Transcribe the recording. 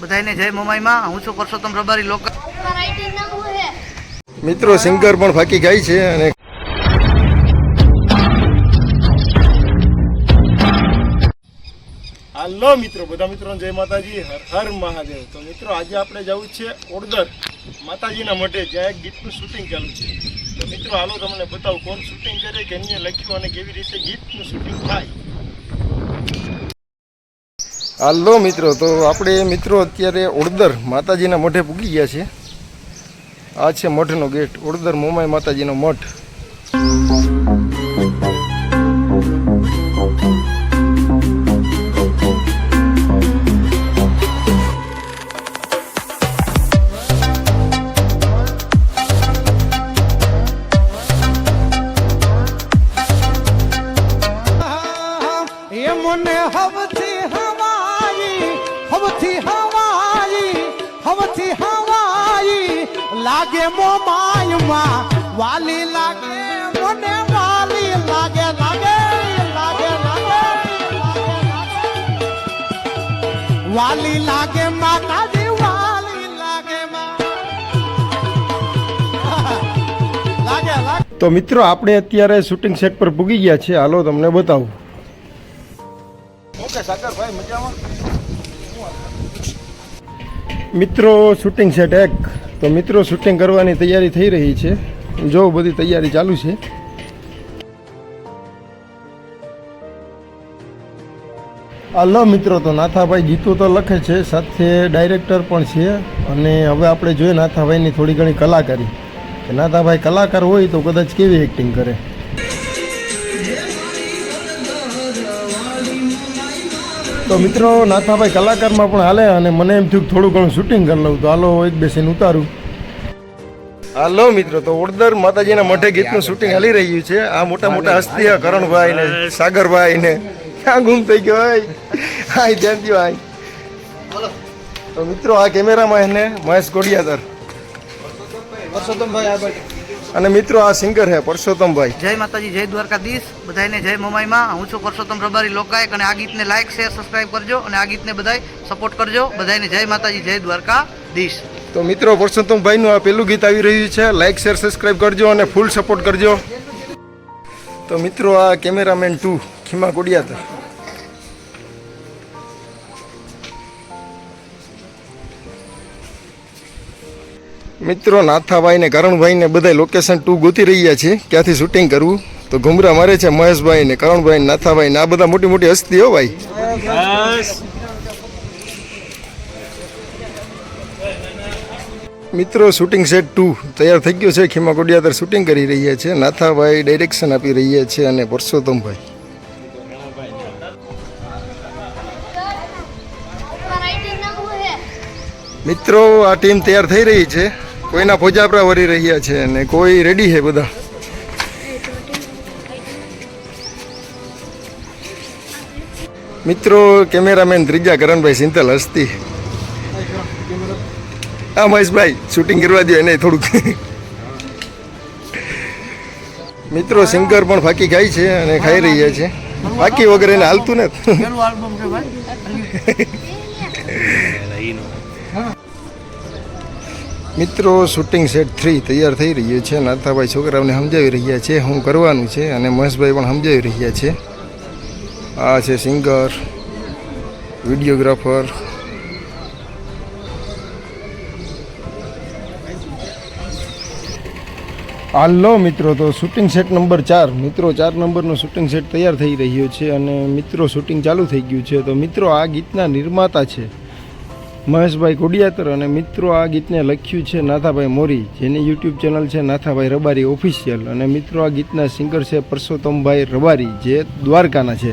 બધાને જય મોમાઈમાં હું છું પરસોત્તમ રબારી લોકલ? મિત્રો સિંગર પણ ફાકી ગાય છે અને હાલો મિત્રો બધા મિત્રો જય માતાજી. હર હર મહાદેવ. તો મિત્રો આજે આપણે જવું છે ઓડદર માતાજીના મઢે જ્યાં એક ગીતનું શૂટિંગ ચાલુ છે. તો મિત્રો હાલો તમને બતાવું કોણ શૂટિંગ કરે કે એમને લખ્યું અને કેવી રીતે ગીતનું શૂટિંગ થાય. હાલો મિત્રો, તો આપણે મિત્રો અત્યારે ઓડદર માતાજીના મઠે પૂગી ગયા છે આ છે મઠનો ગેટ ઓડદર મોમાઈ માતાજીનો મઠ મને હવથી હવથી હવાઈ હવથી હવાઈ. લાગે મોમાયમાં વાલી લાગે મને વાલી લાગે લાગે લાગે લાગે વાલી લાગે માતાજી વાલી લાગે લાગે લાગે. તો મિત્રો આપણે અત્યારે શૂટિંગ સેટ પર પૂગી ગયા છે હાલો તમને બતાવું. ઓકે સાગરભાઈ મજામાં? મિત્રો શૂટિંગ સેટ એક તો મિત્રો શૂટિંગ કરવાની તૈયારી થઈ રહી છે. જો બધી તૈયારી ચાલુ છે. હાલો મિત્રો, તો નાથાભાઈ ગીતો તો લખે છે, સાથે ડાયરેક્ટર પણ છે. અને હવે આપણે જોઈએ નાથાભાઈની થોડી ઘણી કલાકારી. નાથાભાઈ કલાકાર હોય તો કદાચ કેવી એક્ટિંગ કરે? તો મિત્રો નાથાભાઈ કલાકારમાં પણ હાલે અને મને એમ થયું થોડું ઘણું શૂટિંગ કરી લઉં તો હાલો એક બેસીને ઉતારું. હાલો મિત્રો તો ઓડદર માતાજીના મઠે ગીતનું શૂટિંગ હાલી રહ્યું છે. આ મોટા મોટા હસ્તી કરણભાઈ ને સાગરભાઈ ને ક્યાં ગુમ થઈ ગયો ભાઈ હાય ધ્યાન દો હાય. તો મિત્રો આ કેમેરામાં એને મહેશ ગોડિયાદર અને મિત્રો આ સિંગર હે પરસોત્તમભાઈ. જય માતાજી જય દ્વારકાધીશ. બધાને જય મોમાઈમાં. હું છું પરસોત્તમ રબારી લોકાયક અને આ ગીતને લાઈક શેર સબસ્ક્રાઈબ કરજો અને આ ગીતને બધાય સપોર્ટ કરજો. બધાને જય માતાજી જય દ્વારકાધીશ. તો મિત્રો પરસોત્તમભાઈનું આ પેલું ગીત આવી રહ્યું છે. લાઈક શેર સબસ્ક્રાઈબ કરજો અને ફૂલ સપોર્ટ કરજો. તો મિત્રો આ કેમેરામેન ટુ ખીમા કોડિયાતર. મિત્રો નાથાભાઈ ને કરણભાઈ ને બધા લોકેશન ટુ ગોતી રહ્યા છે. ક્યાંથી શૂટિંગ કરવું? તો ઘુમરા મારે છે મહેશભાઈ ને કરણભાઈ નાથાભાઈ ને આ બધા મોટી મોટી હસ્તી હો ભાઈ. મિત્રો શૂટિંગ સેટ ટુ તૈયાર થઈ ગયો છે. ખીમા કોડિયાદર શૂટિંગ કરી રહ્યા છે. નાથાભાઈ ડાયરેક્શન આપી રહ્યા છે અને પરસોત્તમભાઈ મિત્રો આ ટીમ તૈયાર થઈ રહી છે. કોઈના ભોજાપરા વરી રહ્યા છે અને કોઈ રેડી છે બધા? મિત્રો કેમેરામેન ત્રીજા કરણભાઈ સિંતલ હસ્તી. હા મહેશભાઈ શૂટિંગ કરવા દો એને થોડુંક. મિત્રો સિંગર પણ ફાકી ખાય છે અને ખાઈ રહ્યા છે. ફાકી વગર એને હાલતું ને મિત્રો શૂટિંગ સેટ થ્રી તૈયાર થઈ રહ્યું છે. નાથાભાઈ છોકરાઓને સમજાવી રહ્યા છે શું કરવાનું છે અને મહેશભાઈ પણ સમજાવી રહ્યા છે. આ છે સિંગર વિડીયોગ્રાફર હાલો મિત્રો, તો શૂટિંગ સેટ નંબર ચાર. મિત્રો, ચાર નંબરનો શૂટિંગ સેટ તૈયાર થઈ રહ્યો છે અને મિત્રો શૂટિંગ ચાલુ થઈ ગયું છે. તો મિત્રો, આ ગીતના નિર્માતા છે. મહેશભાઈ કોડિયાતર અને મિત્રો આ ગીતને લખ્યું છે નાથાભાઈ મોરી, જેની યુટ્યુબ ચેનલ છે નાથાભાઈ રબારી ઓફિશિયલ અને મિત્રો આ ગીતના સિંગર છે પરસોત્તમભાઈ રબારી, જે દ્વારકાના છે.